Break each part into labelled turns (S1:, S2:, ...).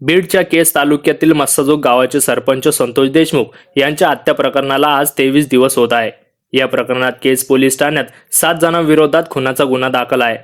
S1: बीडच्या केस तालुक्यातील मस्साजोग गावाचे सरपंच संतोष देशमुख यांच्या हत्या प्रकरणाला आज तेवीस दिवस होत आहे. या प्रकरणात केस पोलीस ठाण्यात सात जणांविरोधात खुनाचा गुन्हा दाखल आहे.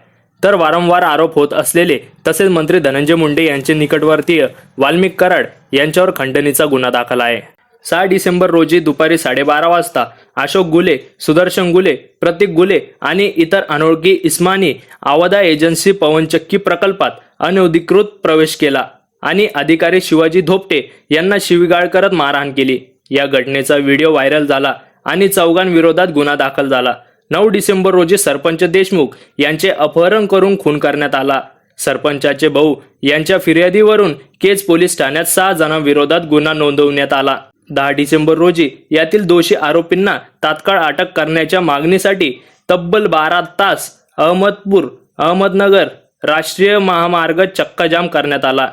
S1: तर वारंवार आरोप होत असलेले तसेच मंत्री धनंजय मुंडे यांचे निकटवर्तीय वाल्मिक कराड यांच्यावर खंडणीचा गुन्हा दाखल आहे. सहा डिसेंबर रोजी दुपारी साडेबारा वाजता अशोक गुले सुदर्शन गुले प्रतीक गुले आणि इतर अनोळखी इस्मानी आवदा एजन्सी पवनचक्की प्रकल्पात अनधिकृत प्रवेश केला. आणि अधिकारी शिवाजी धोपटे यांना शिवीगाळ करत मारहाण केली. या घटनेचा व्हिडिओ व्हायरल झाला आणि चौघांविरोधात गुन्हा दाखल झाला. नऊ डिसेंबर रोजी सरपंच देशमुख यांचे अपहरण करून खून करण्यात आला. सरपंचाचे भाऊ यांच्या फिर्यादीवरून केज पोलीस ठाण्यात सहा जणांविरोधात गुन्हा नोंदवण्यात आला. दहा डिसेंबर रोजी यातील दोषी आरोपींना तात्काळ अटक करण्याच्या मागणीसाठी तब्बल बारा तास अहमदपूर अहमदनगर राष्ट्रीय महामार्ग चक्काजाम करण्यात आला.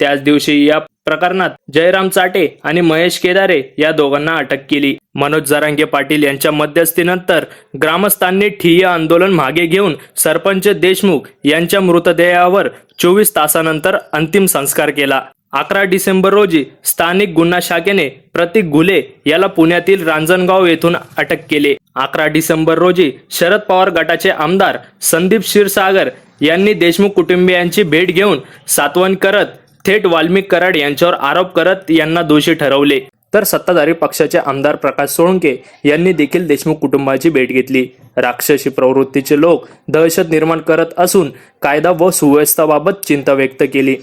S1: त्याच दिवशी या प्रकरणात जयराम चाटे आणि महेश केदारे या दोघांना अटक केली. मनोज जरांगे पाटील यांच्या मध्यस्थीनंतर ग्रामस्थांनी ठिय्या आंदोलन मागे घेऊन सरपंच देशमुख यांच्या मृतदेहावर चोवीस तासानंतर अंतिम संस्कार केला. अकरा डिसेंबर रोजी स्थानिक गुन्हा शाखेने प्रतीक घुले याला पुण्यातील रांजणगाव येथून अटक केले. अकरा डिसेंबर रोजी शरद पवार गटाचे आमदार संदीप क्षीरसागर यांनी देशमुख कुटुंबियांची भेट घेऊन सातवण करत थेट वाल्मिक कराड यांच्यावर आरोप करत यांना दोषी ठरवले. तर सत्ताधारी पक्षाचे आमदार प्रकाश सोळंके यांनी देखील देशमुख कुटुंबाची भेट घेतली. राक्षसी प्रवृत्तीचे लोक दहशत निर्माण करत असून कायदा व सुव्यवस्थाबाबत चिंता व्यक्त केली.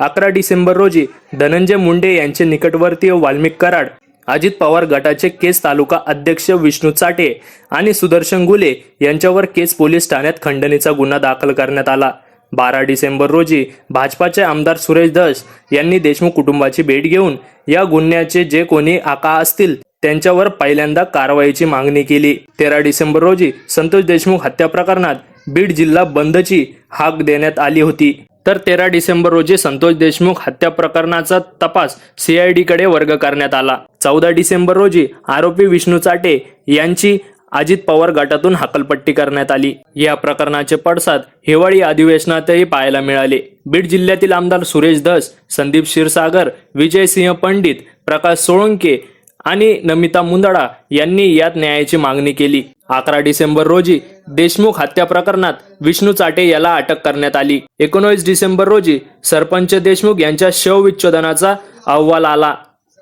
S1: अकरा डिसेंबर रोजी धनंजय मुंडे यांचे निकटवर्तीय वाल्मिक कराड अजित पवार गटाचे केस तालुका अध्यक्ष विष्णू चाटे आणि सुदर्शन गुले यांच्यावर केस पोलीस ठाण्यात खंडणीचा गुन्हा दाखल करण्यात आला. बारा डिसेंबर रोजी भाजपाचे आमदार सुरेश धस यांनी देशमुख कुटुंबाची भेट घेऊन या गुन्ह्याचे जे कोणी आका असतील त्यांच्यावर पहिल्यांदा कारवाईची मागणी केली. तेरा डिसेंबर रोजी संतोष देशमुख हत्या प्रकरणात बीड जिल्हा बंदची हाक देण्यात आली होती. तर तेरा डिसेंबर रोजी संतोष देशमुख हत्या प्रकरणाचा तपास सीआयडीकडे वर्ग करण्यात आला. चौदा डिसेंबर रोजी आरोपी विष्णू चाटे यांची अजित पवार गटातून हकलपट्टी करण्यात आली. या प्रकरणाचे पडसाद हिवाळी अधिवेशनातही पाहायला मिळाले. बीड जिल्ह्यातील आमदार सुरेश धस संदीप क्षीरसागर विजयसिंह पंडित प्रकाश सोळंके आणि नमिता मुंदडा यांनी यात न्यायाची मागणी केली. अकरा डिसेंबर रोजी देशमुख हत्या प्रकरणात विष्णू चाटे याला अटक करण्यात आली. एकोणवीस डिसेंबर रोजी सरपंच देशमुख यांच्या शवविच्छेदनाचा अहवाल आला.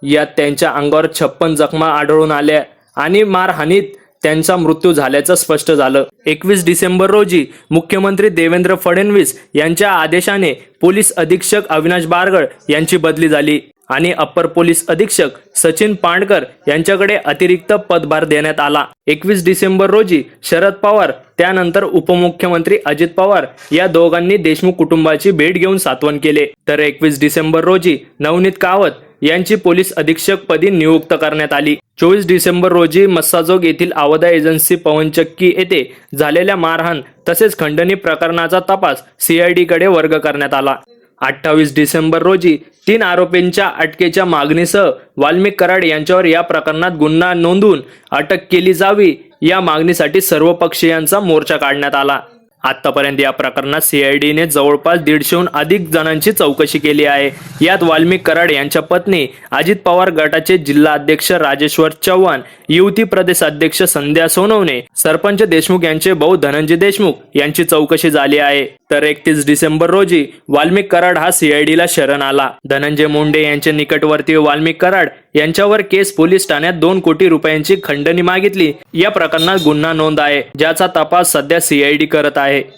S1: यात त्यांच्या अंगावर छप्पन जखमा आढळून आल्या आणि मारहाणीत त्यांचा मृत्यू झाल्याचं स्पष्ट झालं. एकवीस डिसेंबर रोजी मुख्यमंत्री देवेंद्र फडणवीस यांच्या आदेशाने पोलीस अधीक्षक अविनाश बारगळ यांची बदली झाली आणि अप्पर पोलीस अधीक्षक सचिन पांडकर यांच्याकडे अतिरिक्त पदभार देण्यात आला. एकवीस डिसेंबर रोजी शरद पवार त्यानंतर उपमुख्यमंत्री अजित पवार या दोघांनी देशमुख कुटुंबाची भेट घेऊन सातवण केले. तर एकवीस डिसेंबर रोजी नवनीत कावत यांची पोलीस अधीक्षक पदी नियुक्त करण्यात आली. चोवीस डिसेंबर रोजी मस्साजोग येथील आवदा एजन्सी पवनचक्की येथे झालेल्या मारहाण तसेच खंडणी प्रकरणाचा तपास सीआयडीकडे वर्ग करण्यात आला. अठ्ठावीस डिसेंबर रोजी तीन आरोपींच्या अटकेच्या मागणीसह वाल्मिक कराड यांच्यावर या प्रकरणात गुन्हा नोंदवून अटक केली जावी या मागणीसाठी सर्व पक्षीयांचा मोर्चा काढण्यात आला. आतापर्यंत या प्रकरणात सीआयडीने जवळपास दीडशेहून अधिक जणांची चौकशी केली आहे. यात वाल्मिक कराड यांच्या पत्नी अजित पवार गटाचे जिल्हा अध्यक्ष राजेश्वर चव्हाण युवती प्रदेश अध्यक्ष संध्या सोनवणे सरपंच देशमुख यांचे भाऊ धनंजय देशमुख यांची चौकशी झाली आहे. तर एकतीस डिसेंबर रोजी वाल्मिक कराड हा सीआयडीला शरण आला. धनंजय मुंडे यांचे निकटवर्तीय वाल्मिक कराड यांच्यावर केस पोलीस ठाण्यात दोन कोटी रुपयांची खंडणी मागितली. या प्रकरणात गुन्हा नोंद आहे. ज्याचा तपास सध्या सीआयडी करत आहे. I